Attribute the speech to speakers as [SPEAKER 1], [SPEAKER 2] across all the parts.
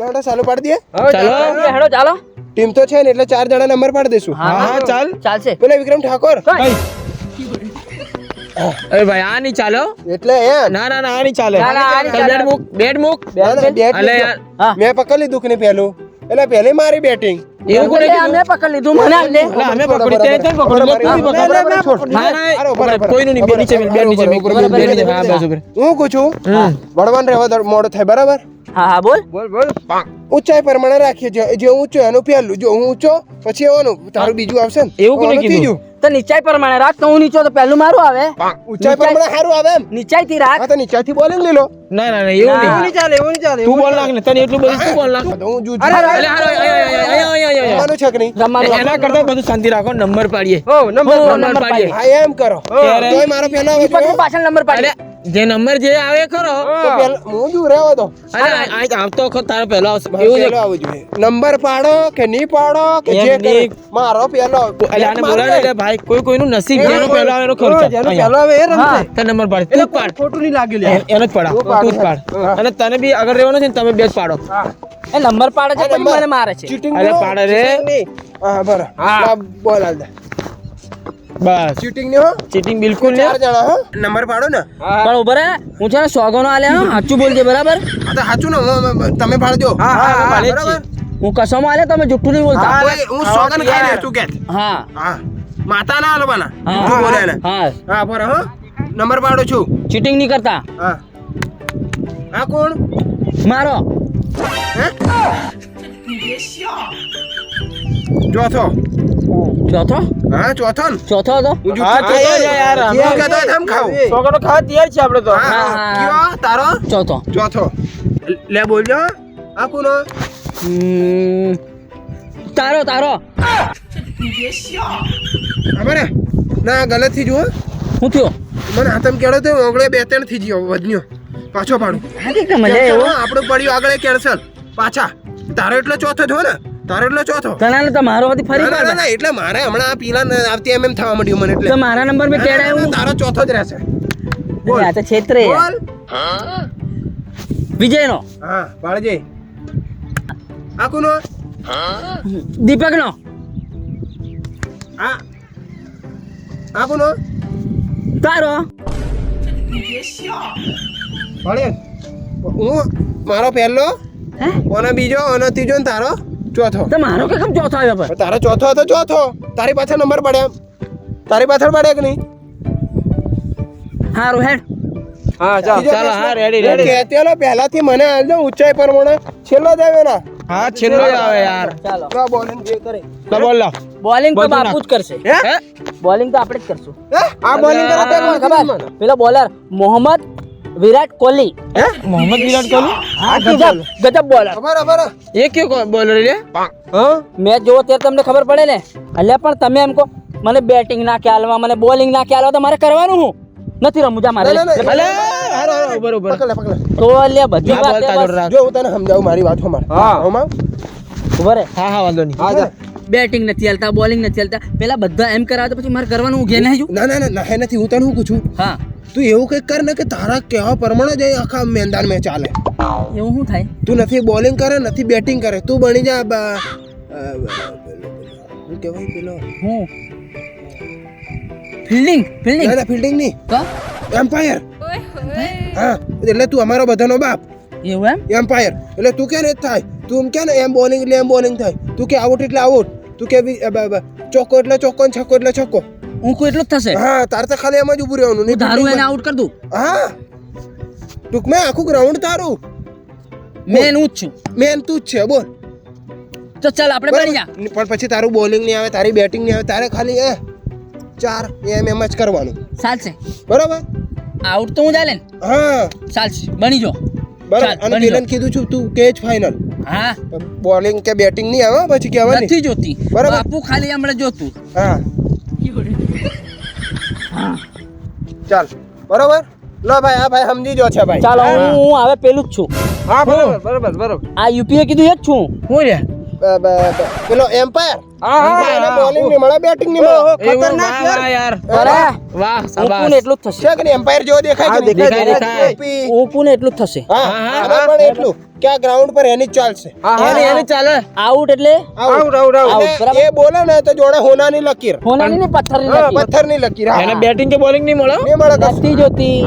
[SPEAKER 1] ગાડા ચાલુ પાડી દે
[SPEAKER 2] ચાલો.
[SPEAKER 3] હેડો ચાલો.
[SPEAKER 1] ટીમ તો છે ને એટલે ચાર જણા નંબર પાડી દઈશું.
[SPEAKER 2] હા હા ચાલ.
[SPEAKER 3] ચાલશે.
[SPEAKER 1] પેલા વિક્રમ ઠાકોર.
[SPEAKER 2] અરે ભાઈ આ નહીં ચાલો
[SPEAKER 1] એટલે એ.
[SPEAKER 2] ના ના ના આ નહીં ચાલે. બેટ મૂક બેટ મૂક.
[SPEAKER 1] ના, ના, બેટ
[SPEAKER 2] અલે યાર
[SPEAKER 1] મેં પકડી લીધું કે નહીં પહેલું? એટલે પહેલી મારી બેટિંગ.
[SPEAKER 2] એવું કોને
[SPEAKER 3] એટલે અમે પકડી લીધું મને આલ
[SPEAKER 2] અમે પકડી તે તે પકડી લે તું પકડ ના ના કોઈનું નહીં નીચે બે નીચે બે નીચે બે નીચે હા બસ ઉપર
[SPEAKER 1] હું પૂછું વળવાન રહેવા મોડો થાય બરાબર?
[SPEAKER 3] હા હા બોલ.
[SPEAKER 1] બોલ બોલ. ઊંચાઈ પ્રમાણે રાખીએ. જે જે ઊંચો એનું પહેલું જો હું ઊંચો પછી એવાનું. તારું બીજું આવશે ને.
[SPEAKER 2] એવું કોને કીધું?
[SPEAKER 1] ત્રીજું.
[SPEAKER 3] તો નીચાઈ પ્રમાણે રાખ. તો હું નીચો તો પહેલું મારું આવે.
[SPEAKER 1] ઊંચાઈ પ્રમાણે સારું આવે એમ.
[SPEAKER 3] નીચાઈ થી રાખ
[SPEAKER 1] તો નીચાઈ થી લઈ લીલો
[SPEAKER 2] ના ના ના એવું. નહીં. ચાલે એવું નહીં ચાલે તું બોલ નાખ ને. તને એટલું બધું તું બોલ નાખ?
[SPEAKER 1] તો હું જુજુ
[SPEAKER 2] અરે અરે આય, આય, આય, આય, આય, આય, આય.
[SPEAKER 1] રમવાનું છે કે નહીં?
[SPEAKER 3] રમવાનું.
[SPEAKER 2] એના કરતા બધું શાંતિ રાખો નંબર પાડીએ.
[SPEAKER 3] ઓ
[SPEAKER 2] નંબર
[SPEAKER 3] નંબર
[SPEAKER 2] પાડીએ.
[SPEAKER 1] હા એમ કરો. તોય મારો પહેલો આવે
[SPEAKER 3] પાછળ નંબર
[SPEAKER 2] અરે
[SPEAKER 3] પાડી
[SPEAKER 2] જે નંબર જે આવે ખરો.
[SPEAKER 1] હું. દૂર રહેવા તો
[SPEAKER 2] અરે આ- આ આવતો વખત તારો પહેલો આવશે. એવું
[SPEAKER 1] પહેલો આવવો જોઈએ. નંબર પાડો કે નહીં પાડો કે જે કરે. મારો પહેલો
[SPEAKER 2] એટલે આને બોલાવે એટલે ભાઈ કોઈ કોઈનું નસીબ જેનો પહેલો આવે એનો ખર્ચ
[SPEAKER 3] હા.
[SPEAKER 2] તને નંબર પાડ. તું પાડ.
[SPEAKER 1] ખોટું નહીં લાગે
[SPEAKER 2] લે એનો જ પાડ. તું જ પાડ. અને તને બી આગળ રહેવાનો છે ને તમે બે જ પાડો.
[SPEAKER 3] એ નંબર પાડે છે મને મારે છે.
[SPEAKER 1] ચીટિંગ
[SPEAKER 2] અરે પાડે રે.
[SPEAKER 1] હા બરાબર.
[SPEAKER 2] હા.
[SPEAKER 1] બોલ દે.
[SPEAKER 2] બસ.
[SPEAKER 1] ચીટિંગ નહીં હો?
[SPEAKER 2] ચીટિંગ બિલકુલ
[SPEAKER 1] ચાર
[SPEAKER 2] નહીં
[SPEAKER 1] જણા હો? નંબર પાડો ને.
[SPEAKER 3] પણ ઉભરે હું છે ને સોગોનો આલે હા? સાચું બોલજે બરાબર?
[SPEAKER 1] હા તો સાચું ને તમે પાડજો.
[SPEAKER 2] હા, હા,
[SPEAKER 1] બરાબર?
[SPEAKER 3] હું કસમ આલે તમે જુઠ્ઠું નહીં બોલતા.
[SPEAKER 1] હું સોગન ખાઈ રહ્યો છું કે.
[SPEAKER 3] હા.
[SPEAKER 1] હા. માતા ના આલવાના.
[SPEAKER 3] હા.
[SPEAKER 1] બોલે
[SPEAKER 3] હા.
[SPEAKER 1] હા બરાબર હો. નંબર પાડો છું.
[SPEAKER 3] ચીટિંગ નહીં કરતા.
[SPEAKER 1] હા. આ કોણ?
[SPEAKER 3] મારો.
[SPEAKER 1] હે? ચોથો
[SPEAKER 3] ચોથો?
[SPEAKER 1] હા ચોથો ને.
[SPEAKER 3] ચોથો હતો
[SPEAKER 1] હું
[SPEAKER 2] હા, તો યાર, અમે-
[SPEAKER 1] કહેતો તેમ ખાવું.
[SPEAKER 2] છોકરો ખાવા તૈયાર છે આપણે તો.
[SPEAKER 1] હા. કયો? તારો?
[SPEAKER 3] ચોથો.
[SPEAKER 1] ચોથો. લે બોલજો. આ કોનો
[SPEAKER 3] તારો તારો.
[SPEAKER 1] હે? ના ગલતથી જુઓ.
[SPEAKER 3] હું થયો?
[SPEAKER 1] મને આતમ કેળો તો ઓગળે બે ત્રણથી ગયો વધન્યો પાછો પાડું. આપણું પડ્યું આગળ કેન્સલ પાછા. તારો એટલો ચોથો થયો ને. તારો એટલો ચોથો
[SPEAKER 3] તણાને તો મારો હતી ફરી
[SPEAKER 1] ના, ના, એટલે મારે હમણાં આ પીલા આવતી એમ એમ થવા માંડ્યું મને એટલે.
[SPEAKER 3] તો મારા નંબર મેં
[SPEAKER 1] ના, તારો ચોથો જ રહેશે. બોલ.
[SPEAKER 3] આ તો યાર.
[SPEAKER 1] બોલ.
[SPEAKER 3] વિજયનો?
[SPEAKER 1] હા પાડજે આ કોનો
[SPEAKER 3] દીપકનો?
[SPEAKER 1] આ. આ કોનો
[SPEAKER 3] તારો
[SPEAKER 1] હું મારો પહેલો? ઓનો બીજો ઓનો ત્રીજો ને તારો? ચોથો.
[SPEAKER 3] તો મારો કે કેમ ચોથો આવ્યો પર
[SPEAKER 1] પણ? તારો ચોથો હતો ચોથો. તારી પાછળ નંબર પડ્યા તારી પાછળ પડ્યા કે નહીં?
[SPEAKER 3] હારું હેડ.
[SPEAKER 2] હા ચાલ ચાલ હા રેડી રેડી
[SPEAKER 1] કહેતેલો પહેલાથી મને આલજો ઊંચાઈ પ્રમાણે. છેલ્લો જ આવ્યો ના?
[SPEAKER 2] હા છેલ્લો જ આવે યાર.
[SPEAKER 3] ચાલો.
[SPEAKER 1] તો બોલિંગ જે કરે.
[SPEAKER 2] તો બોલ લો.
[SPEAKER 3] બોલિંગ તો બાપુ જ કરશે.
[SPEAKER 1] હે?
[SPEAKER 2] હે
[SPEAKER 3] બોલિંગ તો આપણે જ કરશું.
[SPEAKER 1] આ બોલિંગ કરે તો
[SPEAKER 3] ખબર? પેલો બોલર મોહમ્મદ વિરાટ કોહલી.
[SPEAKER 1] હે?
[SPEAKER 2] મોહમ્મદ વિરાટ કોહલી?
[SPEAKER 3] ગજબ ગજબ બોલર.
[SPEAKER 1] ખબર
[SPEAKER 2] એ કયો બોલર લે
[SPEAKER 1] હા?
[SPEAKER 3] મેચ જોવો ત્યારે તમને ખબર પડે ને? એટલે પણ તમે એમ કહો મને બેટિંગ ના ખ્યાલમાં મને બોલિંગ ના ખ્યાલ તો મારે કરવાનું હું? નથી રમવું જા મારે.
[SPEAKER 2] ઉભર ઉભર
[SPEAKER 1] લે
[SPEAKER 3] તો અલ્યા બધી વાત
[SPEAKER 1] જો હું તને સમજાવું મારી વાત હોમાં
[SPEAKER 2] હા.
[SPEAKER 1] હોમાં
[SPEAKER 3] ઊભો રે.
[SPEAKER 2] હા હા વાંધો નહીં.
[SPEAKER 1] હા જા.
[SPEAKER 3] બેટિંગ નથી હાલતા બોલિંગ નથી હાલતા. પેલા બધા એમ કરાવે તો પછી મારે કરવાનું હું ઘેર નહીં
[SPEAKER 1] ના ના ના ના નથી હું તને શું પૂછું?
[SPEAKER 3] હા.
[SPEAKER 1] તું એવું કંઈક કર ને કે તારા કહેવા પ્રમાણે જ અહીં આખા મેદાન મેં ચાલે.
[SPEAKER 3] એવું શું થાય?
[SPEAKER 1] તું નથી બોલિંગ કરે નથી બેટિંગ કરે તું બની જા બ- અ, પેલો- પેલો- શું કહેવાય પેલો?
[SPEAKER 3] હું? Fielding fielding.
[SPEAKER 1] ના ના ફિલ્ડિંગ નહીં.
[SPEAKER 3] તો?
[SPEAKER 1] એમ્પાયર હા એટલે તું અમારો બધાનો બાપ.
[SPEAKER 3] એવું એમ?
[SPEAKER 1] એમ્પાયર એટલે તું કે ને જ થાય? તું એમ કે ને એમ બોલિંગ એટલે એમ બોલિંગ થાય? તું કે આઉટ એટલે આઉટ. તું કે બી- બ- બ- ચોક્કો એટલે ચોક્કો ને છક્કો એટલે છક્કો
[SPEAKER 3] કોઈ એટલું જ થશે.
[SPEAKER 1] હા તારે તો ખાલી એમ જ ઊભું રહેવાનું
[SPEAKER 3] હું ધારું એને આઉટ કરી દઉં.
[SPEAKER 1] હા. ટૂંકમાં આખું ગ્રાઉન્ડ તારું.
[SPEAKER 3] મેન હું જ છું.
[SPEAKER 1] મેન તું જ છે બોલ.
[SPEAKER 3] તો ચાલ આપણે બની જા
[SPEAKER 1] પણ પછી તારું બોલિંગ નહીં આવે તારી બેટિંગ નહીં આવે તારે ખાલી એ ચાર એમ એમ જ કરવાનું.
[SPEAKER 3] ચાલશે.
[SPEAKER 1] બરાબર?
[SPEAKER 3] આઉટ તો હું ચાલે ને.
[SPEAKER 1] હા.
[SPEAKER 3] ચાલશે. બની જો.
[SPEAKER 1] બરાબર. અને
[SPEAKER 3] બની
[SPEAKER 1] કીધું છું તું કે જ ફાઇનલ
[SPEAKER 3] હા.
[SPEAKER 1] બોલિંગ કે બેટિંગ નહીં આવે પછી કહેવાય
[SPEAKER 3] નથી જોતી.
[SPEAKER 1] બરાબર.
[SPEAKER 3] બાપુ ખાલી હમણાં જોતું.
[SPEAKER 1] હા. ચાલ. બરોબર? લો ભાઈ આ ભાઈ સમજી જો છે ભાઈ.
[SPEAKER 3] ચાલો હું. હું હવે પેલું જ છું.
[SPEAKER 2] હા બરોબર બરોબર બરોબર.
[SPEAKER 3] આ યુપીએ કીધું એ જ છું.
[SPEAKER 2] હું રે
[SPEAKER 1] પેલો એમ્પાયર? હા એમ્પાયર એને બોલિંગની મળે બેટિંગની મળે.
[SPEAKER 2] વાહ, યાર.
[SPEAKER 3] અરે
[SPEAKER 2] વાહ શાબાશ.
[SPEAKER 3] ને એટલું જ થશે.
[SPEAKER 1] કે એમ્પાયર જેવો દેખાય કે?
[SPEAKER 2] દેખાય, દેખાય.
[SPEAKER 3] ને એટલું જ થશે.
[SPEAKER 1] હા હા પણ એટલું. કે આ ગ્રાઉન્ડ પર એની જ ચાલશે.
[SPEAKER 2] એને એને ચાલે?
[SPEAKER 3] આઉટ એટલે?
[SPEAKER 1] આઉટ. આઉટ
[SPEAKER 3] આઉટ
[SPEAKER 1] એ બોલે ને તો જોડે હોનાની લકીર.
[SPEAKER 3] હોનાની ને પથ્થરની લકીર.
[SPEAKER 1] પથ્થરની લકીર
[SPEAKER 2] એને બેટિંગ કે બોલિંગ નહીં મળે?
[SPEAKER 1] નહીં મળે
[SPEAKER 3] ગતિ જોતી.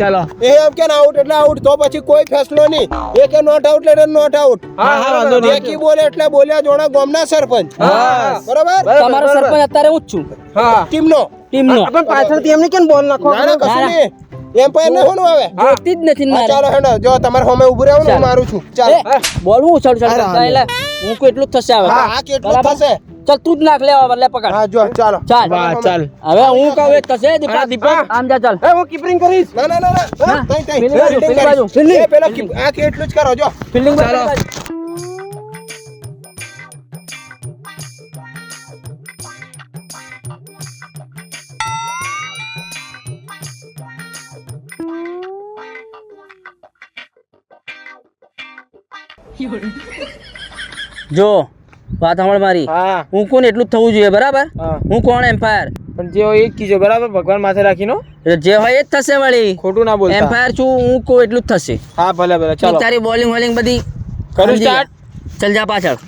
[SPEAKER 2] ચાલો.
[SPEAKER 1] એ એમ કે આઉટ એટલે આઉટ. તો પછી કોઈ ફેસલો નહીં. એ કે નોટ આઉટ એટલે નોટ આઉટ
[SPEAKER 2] હા, હા, વાંધો નહીં.
[SPEAKER 1] જેકી બોલે એટલે બોલ્યા જોડા ગામના સરપંચ.
[SPEAKER 2] હા.
[SPEAKER 1] બરાબર?
[SPEAKER 3] તમારો સરપંચ અત્યારે હું જ છું.
[SPEAKER 2] હા.
[SPEAKER 1] ટીમનો.
[SPEAKER 3] ટીમનો
[SPEAKER 2] પાછળથી એમને કેમ બોલ નાખો
[SPEAKER 1] ના ના કશું
[SPEAKER 3] ના.
[SPEAKER 1] નહીં. એમ્પાયર ને હોનું આવે?
[SPEAKER 3] જોતી જ નથી મારે.
[SPEAKER 1] ચાલો હેડો જો તમારે હોમે ઊભું રહેવું ને હું મારું છું. ચાલો.
[SPEAKER 3] બોલ હું ઉછાળ ઉછાળ કરતા એટલે હું કોઈ એટલું જ થશે હવે.
[SPEAKER 1] હા આ કેટલું થશે?
[SPEAKER 3] ચાલ તું જ નાખ લે હવે લે પકડ.
[SPEAKER 1] હા જો ચાલો.
[SPEAKER 3] ચાલ.
[SPEAKER 2] વાહ ચાલ.
[SPEAKER 3] હવે હું કહું એક થશે
[SPEAKER 2] દીપા દીપક.
[SPEAKER 3] આમ જા ચાલ.
[SPEAKER 2] એ હું કીપરિંગ કરીશ.
[SPEAKER 1] ના ના ના ના. તઈ, તઈ.
[SPEAKER 3] પેલી બાજુ,
[SPEAKER 1] ફિલ્ડિંગ
[SPEAKER 3] પેલી બાજુ.
[SPEAKER 1] પેલા આ કેટલું જ કરો જો.
[SPEAKER 3] ફિલ્ડિંગ
[SPEAKER 2] ચાલો.
[SPEAKER 3] જો વાત સાંભળ મારી.
[SPEAKER 2] હા.
[SPEAKER 3] હું કોણ એટલું જ થવું જોઈએ બરાબર?
[SPEAKER 2] હું.
[SPEAKER 3] કોણ એમ્પાયર
[SPEAKER 2] પણ જે હોય એ જ કીજો બરાબર? ભગવાન માથે રાખીનો
[SPEAKER 3] જે હોય એ જ થશે વળી.
[SPEAKER 2] ખોટું ના બોલ
[SPEAKER 3] એમ્પાયર છું હું કહું એટલું જ થશે.
[SPEAKER 2] હા ભલે ભલે ચાલો.
[SPEAKER 3] તારી બોલિંગ વોલિંગ બધી
[SPEAKER 2] કરું
[SPEAKER 3] સ્ટાર્ટ? ચલ જા પાછળ.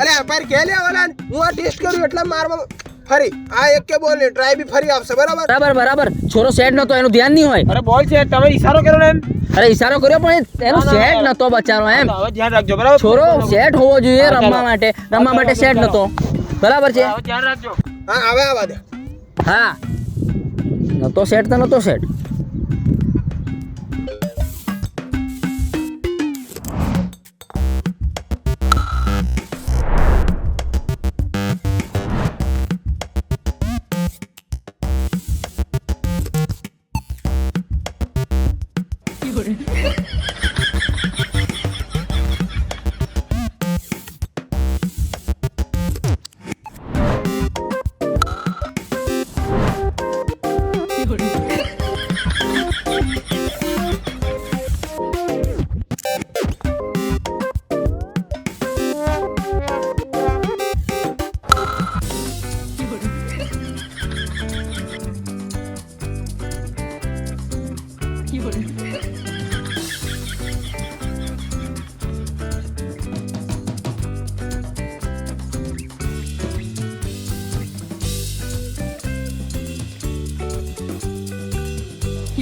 [SPEAKER 1] અરે એમ્પાયર કે લે ઓલા હું આ ટેસ્ટ કર્યું એટલે મારવા ફરી. આ એક કે બોલ ટ્રાય બી ફરી આવશે બરાબર?
[SPEAKER 3] બરાબર બરાબર. છોરો સેટ નતો એનું ધ્યાન નહીં હોય.
[SPEAKER 2] અરે બોલ છે તમે ઈશારો કર્યો ને એમ?
[SPEAKER 3] અરે ઈશારો કર્યો પણ એનો સેટ નતો બચારો એમ.
[SPEAKER 2] ધ્યાન રાખજો બરાબર?
[SPEAKER 3] છોરો સેટ હોવો જોઈએ રમવા માટે. રમવા માટે સેટ નતો. બરાબર છે?
[SPEAKER 2] ધ્યાન રાખજો.
[SPEAKER 1] હા હવે આવા દે.
[SPEAKER 3] હા. નતો સેટ તો નતો સેટ 夜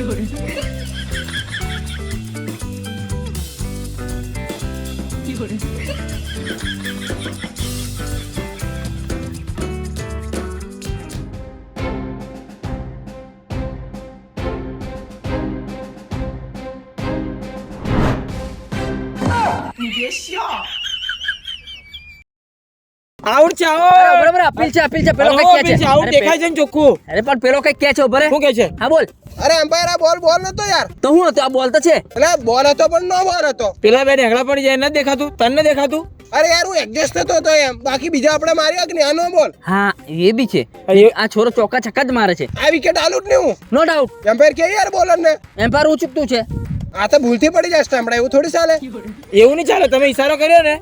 [SPEAKER 3] 夜
[SPEAKER 2] આઉટ છે આવો
[SPEAKER 3] બરાબર અપીલ છે અપીલ છે. પેલો કઈ કે છે
[SPEAKER 2] આઉટ દેખાય છે ને ચોખ્ખું?
[SPEAKER 3] અરે પણ પેલો કઈ કે છે ઉભરે
[SPEAKER 2] શું કે છે?
[SPEAKER 3] હા બોલ.
[SPEAKER 1] અરે એમ્પાયર આ બોલ બોલ નતો યાર.
[SPEAKER 3] તો હું હતો? આ બોલ તો છે.
[SPEAKER 1] એટલે બોલ હતો પણ નો બોલ હતો.
[SPEAKER 2] પેલા બે ઢેકડા પડી જાય ન દેખાતું તને દેખાતું?
[SPEAKER 1] અરે યાર હું એડજસ્ટ થતો હતો એમ. બાકી બીજા આપણે માર્યા કે આનો બોલ.
[SPEAKER 3] હા એ બી છે. આ છોરો ચોક્કા છક્કા જ મારે છે.
[SPEAKER 1] આ વિકેટ આલુટ જ નહીં હું.
[SPEAKER 3] નો ડાઉટ
[SPEAKER 1] એમ્પાયર કે યાર બોલર ને
[SPEAKER 3] એમ્પાયર ચૂકતું છે.
[SPEAKER 1] આ તો ભૂલથી પડી જાય સ્ટમ્પડા એવું થોડી ચાલે?
[SPEAKER 2] એવું નહીં ચાલે તમે ઈશારો કર્યો ને.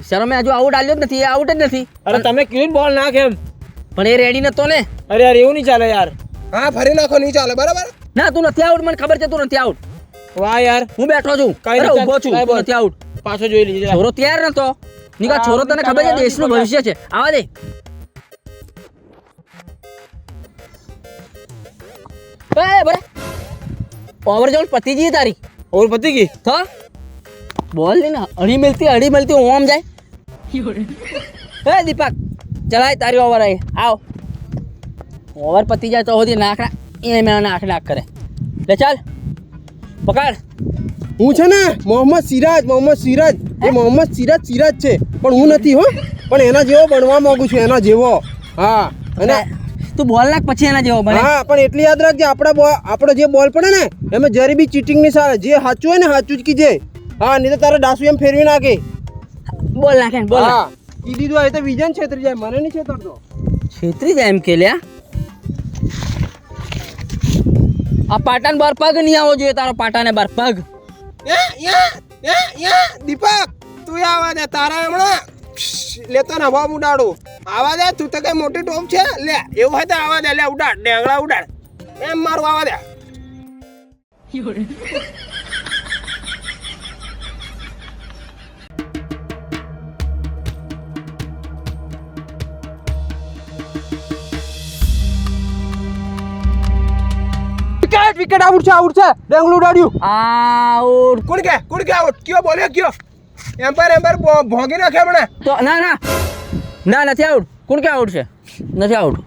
[SPEAKER 3] ઈશારો મેં હજુ આઉટ આલ્યો જ નથી આઉટ જ નથી.
[SPEAKER 2] અરે તમે ક્યું બોલ નાખ એમ.
[SPEAKER 3] પણ એ રેડી નતો ને.
[SPEAKER 2] અરે યાર એવું નહીં ચાલે યાર.
[SPEAKER 1] હા ફરી નાખો નહીં ચાલે બરાબર?
[SPEAKER 3] ના તું નથી આઉટ મને ખબર છે તું નથી આઉટ.
[SPEAKER 2] વાહ યાર.
[SPEAKER 3] હું બેઠો છું.
[SPEAKER 2] કઈ
[SPEAKER 3] ઊભો છું. નથી આઉટ.
[SPEAKER 2] પાછો જોઈ લીધી
[SPEAKER 3] છોરો તૈયાર નતો. નિકા છોરો તને ખબર છે દેશનું ભવિષ્ય છે. આવા દે. એ બરે ઓવર જોન પતી જઈ તારી.
[SPEAKER 2] ઓવર પતી ગઈ?
[SPEAKER 3] હા? બોલ ને અડી મિલતી અડી મિલતી ઓમ જાય. હે દીપક ચલાય તારી ઓવર આવી આવ. ઓવર પતી જાય તો સુધી નાખના એ મેં નાખ નાખ કરે. લે ચાલ. પકડ.
[SPEAKER 4] હું છે ને મોહમ્મદ સિરાજ મોહમ્મદ સિરાજ. એ મોહમ્મદ સિરાજ સિરાજ છે. પણ હું નથી હો. પણ એના જેવો બનવા માંગુ છું એના જેવો. હા. અને
[SPEAKER 3] તું બોલ નાખ પછી એના જેવો બને.
[SPEAKER 4] હા પણ એટલી યાદ રાખજે આપણા બોલ આપણો જે બોલ પડે ને એમાં જરી બી ચીટિંગની સારા જે સાચું હોય ને સાચું જ કીજે. હા નહીં તો તારે ડાસુ એમ ફેરવી નાખે.
[SPEAKER 3] બોલ નાખે બોલ
[SPEAKER 4] હા. કીધી દીધું એ તો વિજન છેતરી જાય મને નહીં છેતરતો.
[SPEAKER 3] છેતરી જાય એમ કે લ્યા. આ પાટાને બાર પગ નહીં આવવો જોઈએ તારો પાટાને બાર પગ
[SPEAKER 1] દીપક તું આવા દે તારા હમણાં. લેતો ને હવા ઉડાડો. આવા દે તું તો કઈ મોટી ટોપ છે? લે એવું હોય તો આવા દે લે ઉડાડ ડેંગળા ઉડાડ. એમ મારું આવા દે
[SPEAKER 4] વિકેટ વિકેટ આઉટ છે આઉટ છે? ડેંગલું ઉડાડ્યું.
[SPEAKER 3] આઉટ
[SPEAKER 1] કોણ કે? કોણ કે આઉટ? કયો બોલ્યો કયો? એમ્પાયર એમ્પાયર ભોગી નાખે હમણાં
[SPEAKER 3] તો ના ના. ના નથી આઉટ કોણ કે આઉટ છે? નથી આઉટ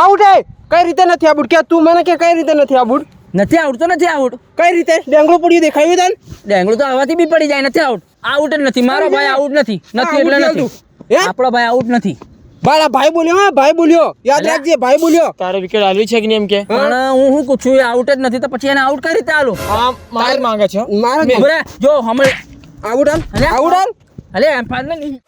[SPEAKER 4] આઉટ એ? કઈ રીતે નથી આઉટ કે તું મને કે કઈ રીતે નથી આઉટ
[SPEAKER 3] નથી આઉટ તો નથી આઉટ
[SPEAKER 4] કઈ રીતે? ડેંગળું પડ્યું દેખાયું તને?
[SPEAKER 3] ડેંગળું તો આવાથી બી પડી જાય નથી આઉટ આઉટ જ નથી. મારો ભાઈ આઉટ નથી. નથી એટલે નથી. આપણો ભાઈ આઉટ નથી.
[SPEAKER 4] મારા ભાઈ બોલ્યો હા ભાઈ બોલ્યો. યાદ રાખજે ભાઈ બોલ્યો.
[SPEAKER 2] તારે વિકેટ આવી છે કે નહીં એમ કે?
[SPEAKER 3] પણ હું શું પૂછું એ આઉટ જ નથી. તો પછી એને આઉટ કઈ રીતે આલો
[SPEAKER 2] આ માર માંગે છે.
[SPEAKER 4] મારે
[SPEAKER 3] જો હમણાં
[SPEAKER 4] હાલ
[SPEAKER 3] અરે,
[SPEAKER 4] આઉટ હાલ
[SPEAKER 3] અલે એમ પાડ ને નહીં.